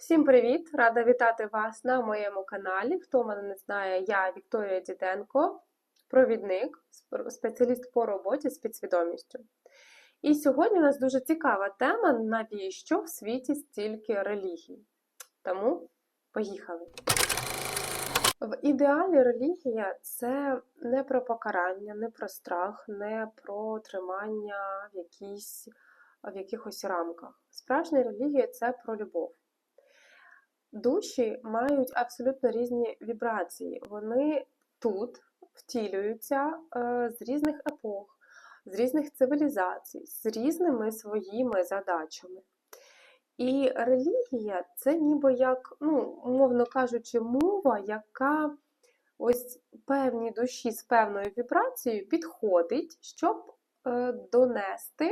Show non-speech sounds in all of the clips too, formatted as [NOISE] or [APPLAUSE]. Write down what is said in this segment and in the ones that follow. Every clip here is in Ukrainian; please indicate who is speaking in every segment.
Speaker 1: Всім привіт! Рада вітати вас на моєму каналі. Хто мене не знає, я Вікторія Діденко, провідник, спеціаліст по роботі з підсвідомістю. І сьогодні у нас дуже цікава тема, навіщо в світі стільки релігій. Тому поїхали! В ідеалі релігія це не про покарання, не про страх, не про тримання в, якійсь, в якихось рамках. Справжня релігія це про любов. Душі мають абсолютно різні вібрації. Вони тут втілюються е, з різних епох, з різних цивілізацій, з різними своїми задачами. І релігія це ніби як, ну, умовно кажучи, мова, яка ось певній душі з певною вібрацією підходить, щоб е, донести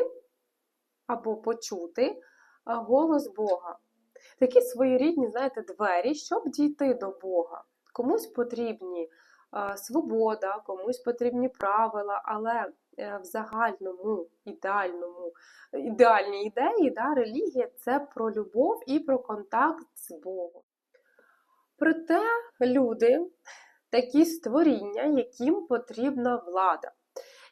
Speaker 1: або почути е, голос Бога. Такі своєрідні, знаєте, двері, щоб дійти до Бога. Комусь потрібні свобода, комусь потрібні правила, але е, в загальному, ідеальному, ідеальній ідеї да, релігія це про любов і про контакт з Богом. Проте люди такі створіння, яким потрібна влада,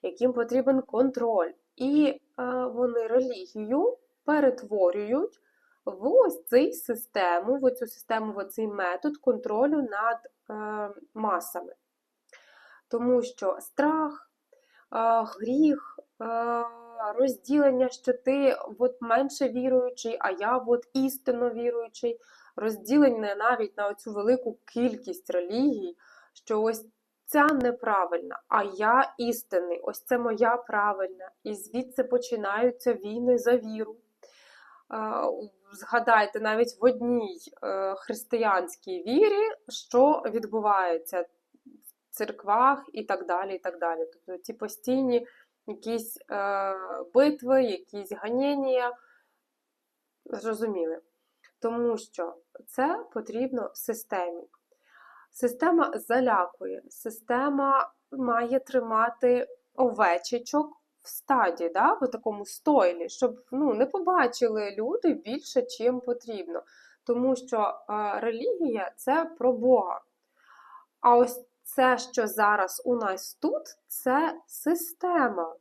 Speaker 1: яким потрібен контроль, і е, вони релігію перетворюють в ось цю систему, в цю систему, в цей метод контролю над е, масами. Тому що страх, е, гріх, е, розділення, що ти от менше віруючий, а я от істинно віруючий, розділення навіть на цю велику кількість релігій, що ось ця неправильна, а я істинний, ось це моя правильна. І звідси починаються війни за віру згадайте навіть в одній е, християнській вірі, що відбувається в церквах і так далі. і так далі. Тобто ті постійні якісь е, битви, якісь ганення, зрозуміли. Тому що це потрібно системі. Система залякує, система має тримати овечечок стаді, да, в такому стойлі, щоб ну, не побачили люди більше, чим потрібно. Тому що е, релігія це про Бога. А ось це, що зараз у нас тут, це система.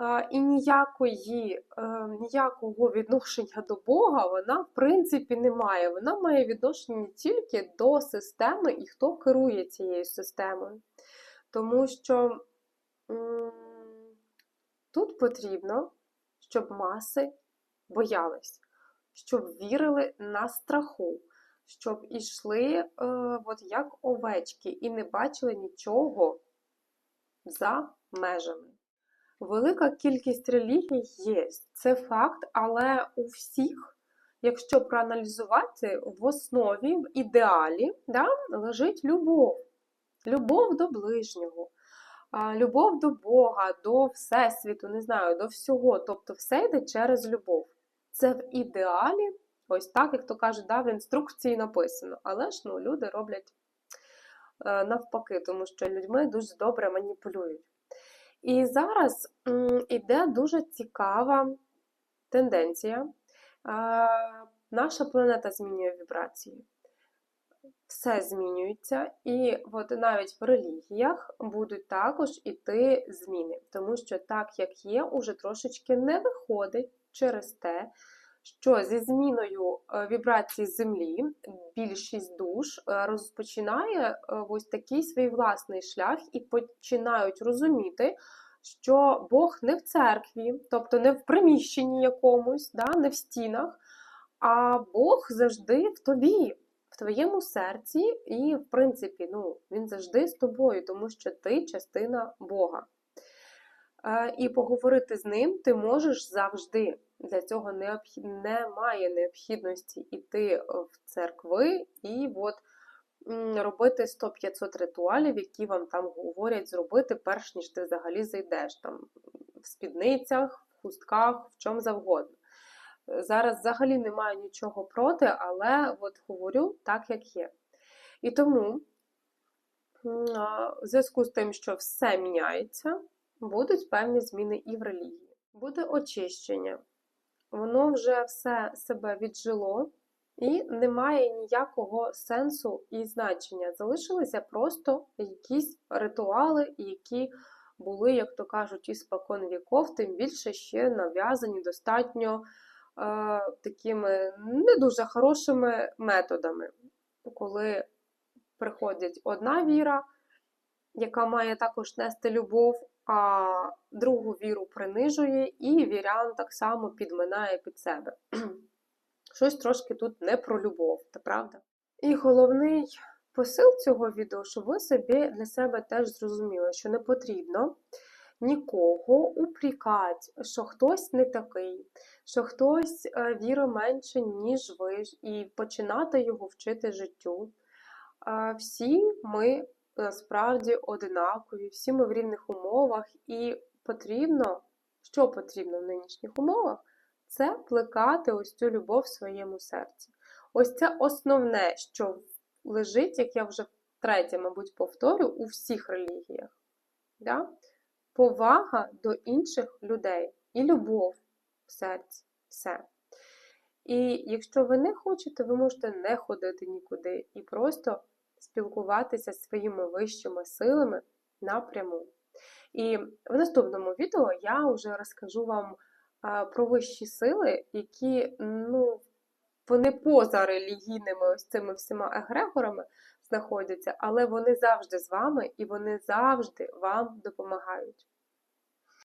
Speaker 1: Е, і ніякої, е, ніякого відношення до Бога вона, в принципі, не має. Вона має відношення тільки до системи і хто керує цією системою. Тому що. Тут потрібно, щоб маси боялись, щоб вірили на страху, щоб ішли е, от як овечки і не бачили нічого за межами. Велика кількість релігій є, це факт, але у всіх, якщо проаналізувати, в основі, в ідеалі да, лежить любов. Любов до ближнього, любов до Бога, до Всесвіту, не знаю, до всього. Тобто все йде через любов. Це в ідеалі, ось так, як то кажуть, да, в інструкції написано. Але ж ну, люди роблять е, навпаки, тому що людьми дуже добре маніпулюють. І зараз іде дуже цікава тенденція. Е, наша планета змінює вібрації все змінюється, і от навіть в релігіях будуть також іти зміни, тому що так, як є, уже трошечки не виходить через те, що зі зміною е, вібрації землі більшість душ е, розпочинає е, ось такий свій власний шлях і починають розуміти. Що Бог не в церкві, тобто не в приміщенні якомусь, да, не в стінах, а Бог завжди в тобі в твоєму серці, і, в принципі, ну, він завжди з тобою, тому що ти частина Бога. Е, і поговорити з ним ти можеш завжди. Для цього необхід... немає необхідності йти в церкви і от робити 100-500 ритуалів, які вам там говорять зробити, перш ніж ти взагалі зайдеш там в спідницях, в хустках, в чому завгодно. Зараз взагалі немає нічого проти, але от говорю так, як є. І тому, в зв'язку з тим, що все міняється, будуть певні зміни і в релігії. Буде очищення. Воно вже все себе віджило, І немає ніякого сенсу і значення. Залишилися просто якісь ритуали, які були, як то кажуть, іспокон віков, тим більше ще нав'язані достатньо такими не дуже хорошими методами, коли приходить одна віра, яка має також нести любов, а другу віру принижує, і вірян так само підминає під себе. [CLEARS THROAT] Щось трошки тут не про любов, та правда? І головний посил цього відео, щоб ви собі для себе теж зрозуміли, що не потрібно нікого упрікати, що хтось не такий, що хтось е, вірить менше, ніж ви, і починати його вчити життю. Е, Всі ми насправді одинакові, всі ми в рівних умовах, і потрібно, що потрібно в нинішніх умовах, це плекати ось цю любов в своєму серці. Ось це основне, що лежить, як я вже втретє, мабуть, повторю, у всіх релігіях. Да? Повага до інших людей і любов в серці. Все. І якщо ви не хочете, ви можете не ходити нікуди і просто спілкуватися зі своїми вищими силами напряму. І в наступному відео я вже розкажу вам про вищі сили, які, ну, вони поза релігійними ось цими всіма егрегорами знаходяться, але вони завжди з вами і вони завжди вам допомагають.